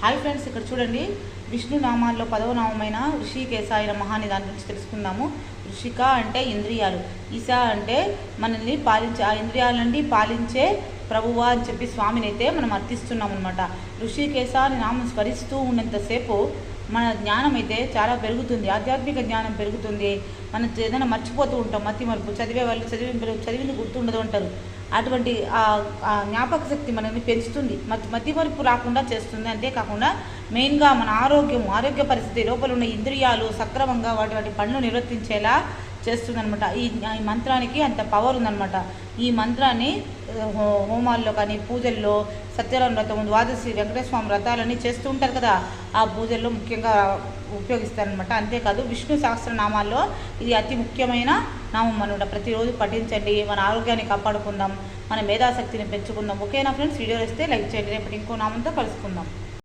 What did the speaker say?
Hi friends ఇక్కడ చూడండి. విష్ణు నామాల్లో పదవ నామమైన ఋషికేశాయన మహాని దాని గురించి తెలుసుకుందాము. ఋషిక అంటే ఇంద్రియాలు. ఈశ అంటే మనల్ని పాలించే ఆ ఇంద్రియాలన్నీ పాలించే ప్రభువా అని చెప్పి స్వామిని అయితే మనం అర్థిస్తున్నాం అనమాట ఋషికేశ అని నామం స్మరిస్తూ ఉన్నంతసేపు మన జ్ఞానం అయితే చాలా పెరుగుతుంది ఆధ్యాత్మిక జ్ఞానం పెరుగుతుంది. మనం ఏదైనా మర్చిపోతూ ఉంటాం మతి మరుపు చదివే వాళ్ళు చదివి చదివింది గుర్తుండదు అంటారు. అటువంటి ఆ జ్ఞాపక శక్తి మనల్ని పెంచుతుంది. మతి మతి మరుపు రాకుండా చేస్తుంది. అంతేకాకుండా మెయిన్గా మన ఆరోగ్యం ఆరోగ్య పరిస్థితి లోపల ఉన్న ఇంద్రియాలు సక్రమంగా వాటి వాటి పనులు నిర్వర్తించేలా చేస్తుందనమాట ఈ ఈ మంత్రానికి అంత పవర్ ఉందనమాట ఈ మంత్రాన్ని హో- హోమాల్లో కానీ పూజల్లో సత్యనారాయణ వ్రతం ద్వాదశి వెంకటేశ్వర స్వామి వ్రతాలని చేస్తూ ఉంటారు కదా ఆ పూజల్లో ముఖ్యంగా ఉపయోగిస్తారనమాట అంతేకాదు విష్ణు సహస్రనామాల్లో ఇది అతి ముఖ్యమైన నామం అనమాట ప్రతిరోజు పఠించండి మన ఆరోగ్యాన్ని కాపాడుకుందాం మన మేధాశక్తిని పెంచుకుందాం. ఓకేనా ఫ్రెండ్స్? వీడియో ఇస్తే లైక్ చేయండి. రేపటి ఇంకో నామంతో కలుసుకుందాం.